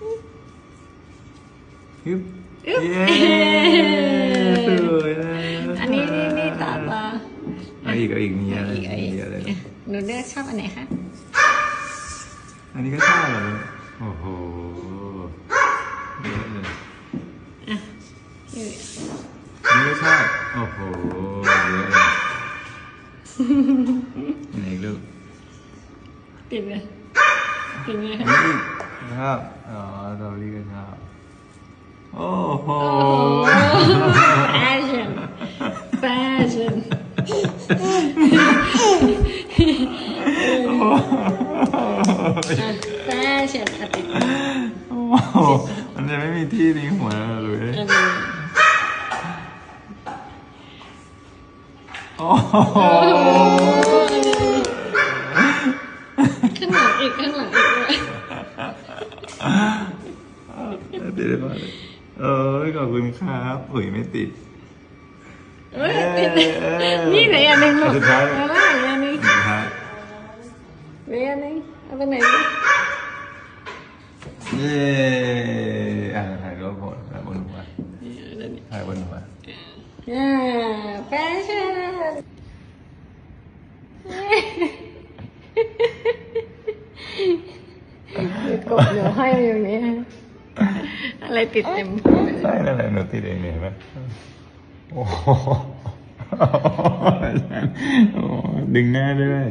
ฮึบอึ๊บเย้สวยนะอันนี้นี่นี่ต่อต่อเอาอีกเอาอีกมีอะไรอีกอีกมีอะไรหนูเลือกชอบอันไหนคะ อันนี้ก็ชอบเหรอลูกโอ้โหเยอะเลยนี่อันนี้ก็ชอบโอ้โหเยอะเลยไหนอีกลูกติดเลยติดเลยอั นนี้อีกชอบอ๋อเราลีก็ชอบโอ้โหแฟชั่นแฟชั่นแฟชั่นอะติดโอ้โหมันจะไม่มีที่ทิ้งหัวแล้วเหรอลูกเอ้ยอันนี้โอ้โหข้างหลังอีกข้างหลังอีกด้วย ติดได้ปะเออขอบคุณครับอุ๋ยไม่ติดเอ้ยติดนี่ไหนอันหนึ่งลูกสุดท้ายเอาละอีกอันหนึ่งสุดท้ายเหลืออันหนึ่งเอาไปไหนดีเย้อะถ่ายรูปบนถ่ายบนหัวนี่เอาอันนี้ถ่ายบนหัวอ่าแฟชั่น กบหนูห้อยอยู่อย่างนี้อะไรติดเต็มใช่นั่นแหละหนูติดเองเนี่ยเห็นไหมโอ้โหโอ้โหดึงหน้าด้วย